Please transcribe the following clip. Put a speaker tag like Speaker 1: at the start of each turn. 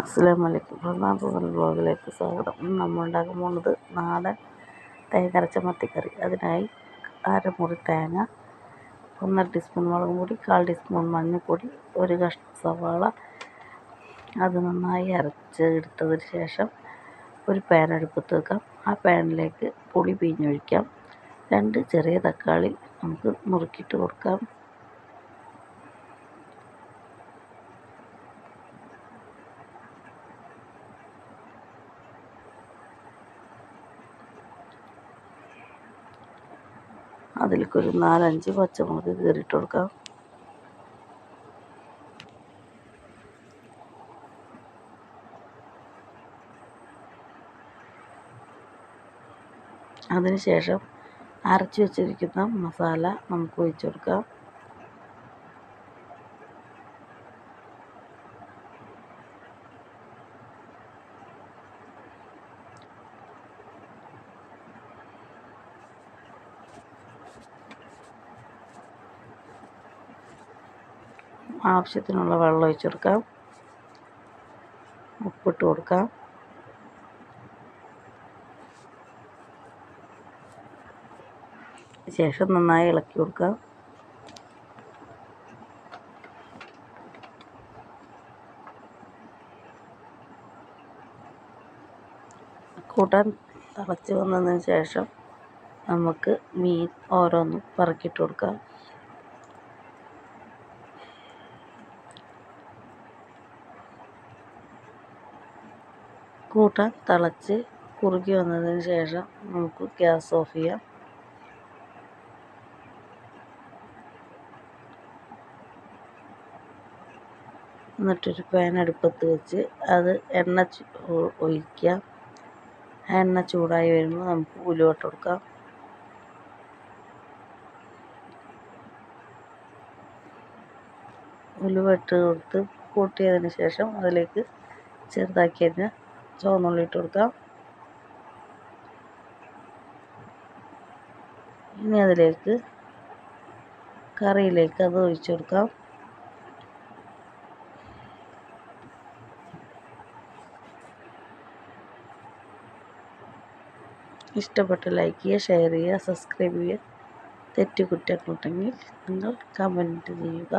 Speaker 1: അസ്സലാമു അലൈക്കും പ്രധാന ബ്ലോഗിലേക്ക് സ്വാഗതം. നമ്മൾ ഉണ്ടാക്കാൻ പോകുന്നത് നാടൻ തേങ്ങ അരച്ച മത്തിക്കറി. അതിനായി അരമുറി തേങ്ങ ഒന്നര ടീസ്പൂൺ മുളക് പൊടി കാൽ ടീസ്പൂൺ മഞ്ഞൾപ്പൊടി ഒരു കഷ്ണം സവാള. അത് നന്നായി അരച്ച് എടുത്തതിന് ശേഷം ഒരു പാൻ അടുപ്പത്ത് വെക്കാം. ആ പാനിലേക്ക് പുളി പിഴിഞ്ഞൊഴിക്കാം. രണ്ട് ചെറിയ തക്കാളി നമുക്ക് നുറുക്കിയിട്ട് കൊടുക്കാം. അതിലേക്ക് ഒരു നാലഞ്ച് പച്ചമുളക് കീറിയിട്ട് കൊടുക്കാം. അതിനുശേഷം അരച്ചു വെച്ചിരിക്കുന്ന മസാല നമുക്ക് ഒഴിച്ചു കൊടുക്കാം. ആവശ്യത്തിനുള്ള വെള്ളം ഒഴിച്ചു കൊടുക്കാം. ഉപ്പിട്ട് കൊടുക്കാം. ശേഷം നന്നായി ഇളക്കി കൊടുക്കാം. കൂട്ടാൻ തിളച്ച് വന്നതിന് ശേഷം നമുക്ക് മീൻ ഓരോന്നും പറക്കിയിട്ട് കൊടുക്കാം. കൂട്ടാൻ തിളച്ച് കുറുകി വന്നതിന് ശേഷം നമുക്ക് ഗ്യാസ് ഓഫ് ചെയ്യാം. എന്നിട്ടൊരു പാൻ അടുപ്പത്ത് വെച്ച് അത് എണ്ണ ഒഴിക്കുക എണ്ണ ചൂടായി വരുമ്പോൾ നമുക്ക് ഉലുവട്ട് കൊടുക്കാം. ഉലുവട്ട് കൊടുത്ത് കൂട്ടിയതിന് ശേഷം അതിലേക്ക് ചെറുതാക്കി ചുവന്നുള്ളി ഇട്ട് കൊടുക്കാം ഇനി അതിലേക്ക് കറിയിലേക്ക് അത് ഒഴിച്ചു കൊടുക്കാം. ഇഷ്ടപ്പെട്ട് ലൈക്ക് ചെയ്യുക ഷെയർ ചെയ്യുക സബ്സ്ക്രൈബ് ചെയ്യുക. തെറ്റുകുറ്റങ്ങളുണ്ടെങ്കിൽ നിങ്ങൾ കമന്റ് ചെയ്യുക.